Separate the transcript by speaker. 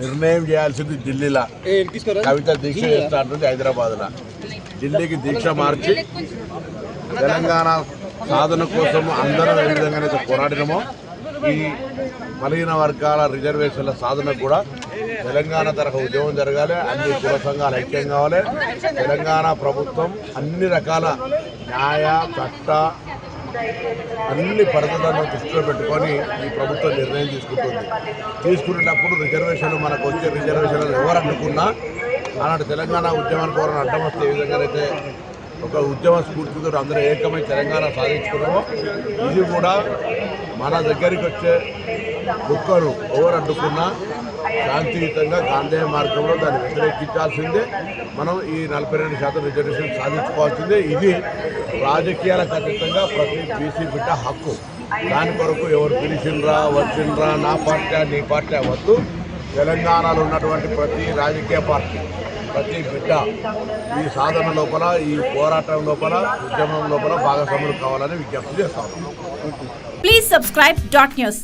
Speaker 1: నిర్ణయం చేయాల్సింది ఢిల్లీలో. కవిత దీక్ష చేస్తా అంటుంది హైదరాబాద్లో ఢిల్లీకి దీక్ష మార్చి తెలంగాణ సాధన కోసం అందరం ఏ విధంగానైతే పోరాడినమో ఈ బలహీన వర్గాల రిజర్వేషన్ల సాధనకు కూడా తెలంగాణ తరహా ఉద్యమం జరగాలి అన్ని కుల సంఘాలు ఐక్యం కావాలి. తెలంగాణ ప్రభుత్వం అన్ని రకాల న్యాయ చట్ట అన్ని పరిస్థితులను దృష్టిలో పెట్టుకొని ఈ ప్రభుత్వం నిర్ణయం తీసుకుంటుంది. తీసుకునేటప్పుడు రిజర్వేషన్లు మనకు వచ్చే రిజర్వేషన్లు ఎవరు అడ్డుకున్నా అలాంటి తెలంగాణ ఉద్యమానికి ఎవరైనా అడ్డం వస్తే ఏ విధంగానైతే ఒక ఉద్యమ స్ఫూర్తితో అందరూ ఏకమై తెలంగాణ సాధించుకున్నామో ఇది కూడా మన దగ్గరికి వచ్చే కుక్కరు ఎవరు అడ్డుకున్నా శాంతియుతంగా గాంధేయ మార్గంలో దాన్ని వ్యతిరేకించాల్సిందే. మనం ఈ నలభై రెండు శాతం రిజర్వేషన్ సాధించుకోవాల్సిందే. ఇది రాజకీయాలకు అతీతంగా ప్రతి బీసీ బిడ్డ హక్కు. దాని కొరకు ఎవరు పిలిచిండ్రా వచ్చిండ్రా నా పార్టీ నీ పార్టీ వద్దు తెలంగాణలో ఉన్నటువంటి ప్రతి రాజకీయ పార్టీ ప్రతి బిడ్డ ఈ సాధన లోపల ఈ పోరాటం లోపల ఉద్యమం లోపల భాగస్వాములు కావాలని విజ్ఞప్తి చేస్తాను
Speaker 2: ప్లీజ్ సబ్స్క్రైబ్ డాట్ న్యూస్